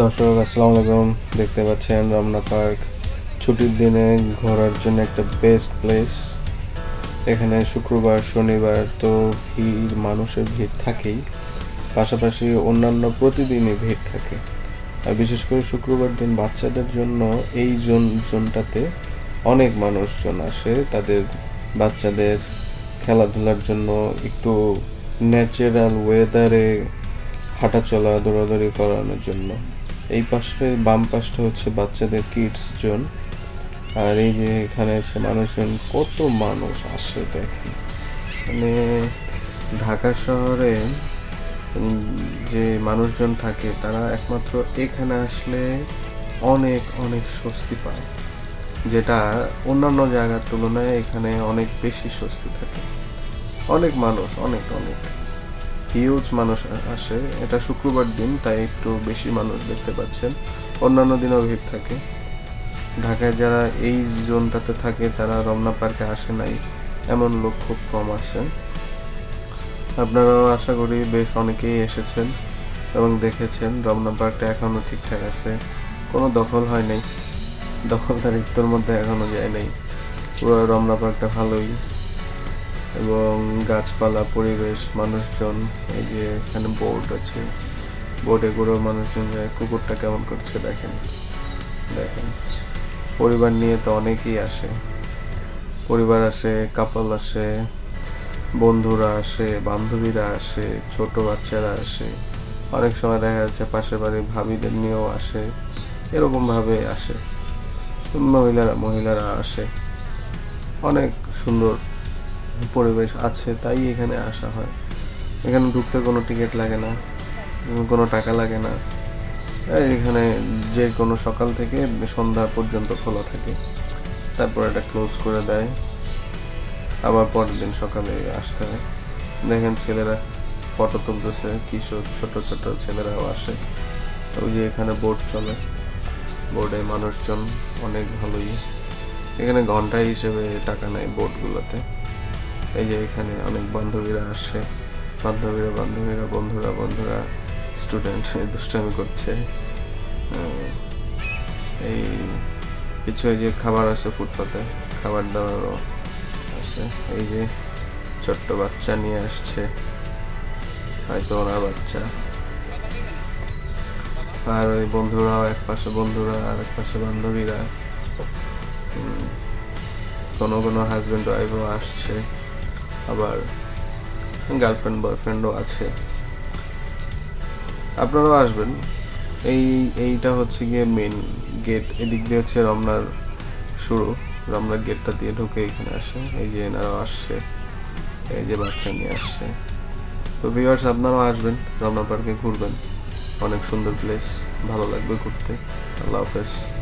দর্শক, আসসালামু আলাইকুম। দেখতে পাচ্ছেন রমনা পার্ক। ছুটির দিনে ঘোরার জন্য একটা বেস্ট প্লেস এখানে শুক্রবার, শনিবার তো ভিড়, মানুষের ভিড় থাকেই। পাশাপাশি অন্যান্য প্রতিদিনই ভিড় থাকে। আর বিশেষ করে শুক্রবার দিন বাচ্চাদের জন্য এই জোন, জোনটাতে অনেক মানুষজন আসে। তাদের বাচ্চাদের খেলাধুলার জন্য একটু ন্যাচারাল ওয়েদারে হাঁটা চলা দৌড়াদৌড়ি করানোর জন্য। এই পাশে বাম পাশটা হচ্ছে বাচ্চাদের কিডস জোন আর এই যে এখানে আছে মানুষজন, কত মানুষ আসে দেখেন। মানে ঢাকা শহরে যে মানুষজন থাকে, তারা একমাত্র এখানে আসলে অনেক অনেক স্বস্তি পায়। যেটা অন্যান্য জায়গার তুলনায় এখানে অনেক বেশি স্বস্তি থাকে। অনেক মানুষ, অনেক অনেক। হিউজ মানুষ আসে। এটা শুক্রবার দিন, তাই একটু বেশি মানুষ দেখতে পাচ্ছেন। অন্যান্য দিনও ভিড় থাকে। ঢাকায় যারা এই জোনটাতে থাকে, তারা রমনা পার্কে আসে নাই। এমন লোক খুব কম আসে আপনারাও আশা করি বেশ অনেকেই এসেছেন এবং দেখেছেন। রমনা পার্কটা এখনও ঠিকঠাক আছে। কোনো দখল হয় নাই। দখলদারিত্বর মধ্যে এখনও যায় নাই। পুরো রমনা পার্কটা ভালোই। এবং গাছপালা, পরিবেশ, মানুষজন, এই যে এখানে বোর্ড আছে। বোর্ডে করেও মানুষজন যায়। কুকুরটা কেমন করছে দেখেন। দেখেন। পরিবার নিয়ে তো অনেকেই আসে। পরিবার আসে কাপল আসে, বন্ধুরা আসে, বান্ধবীরা আসে, ছোট বাচ্চারা আসে। অনেক সময় দেখা যাচ্ছে পাশের বাড়ির ভাবিদের নিয়েও আসে। এরকমভাবে আসে। মহিলারা মহিলারা আসে। অনেক সুন্দর পরিবেশ আছে, তাই এখানে আসা হয়। এখানে ঢুকতে কোনো টিকিট লাগে না, কোনো টাকা লাগে না। এখানে যে কোনো সকাল থেকে সন্ধ্যা পর্যন্ত খোলা থাকে। তারপর এটা ক্লোজ করে দেয়। আবার পরের দিন সকালে আসতে হয়। দেখেন ছেলেরা ফটো তুলতেছে, কিশোর, ছোট ছোট ছেলেরাও আসে। ওই যে এখানে বোট চলে। বোর্ডে মানুষজন অনেক ভালোই। এখানে ঘণ্টা হিসেবে টাকা নেয় বোটগুলোতে এই যে এখানে অনেক বান্ধবীরা আসে। বান্ধবীরা বান্ধবীরা, বন্ধুরা বন্ধুরা স্টুডেন্ট দুষ্টামি করছে। এই কিছু এই যে খাবার আছে ফুটপাতে, খাবার দাবারও আছে এই যে ছোট্ট বাচ্চা নিয়ে আসছে। হয়তো ওনার বাচ্চা। আর ওই বন্ধুরাও এক পাশে বন্ধুরা আর এক পাশে বান্ধবীরা। কোনো কোনো হাজব্যান্ড ওয়াইফও আসছে। আবার গার্লফ্রেন্ড বয়ফ্রেন্ডও আছে। আপনারাও আসবেন। এই, এইটা হচ্ছে গিয়ে মেন গেট এদিক দিয়ে হচ্ছে রমনার শুরু। রমনার গেটটা দিয়ে ঢুকে এখানে আসে। এই যে এনারাও আসছে। এই যে বাচ্চা নিয়ে আসছে। তো ভিউয়ার্স আপনারাও আসবেন। রমনা পার্কে ঘুরবেন। অনেক সুন্দর প্লেস ভালো লাগবে ঘুরতে। আল্লাহ হাফেজ।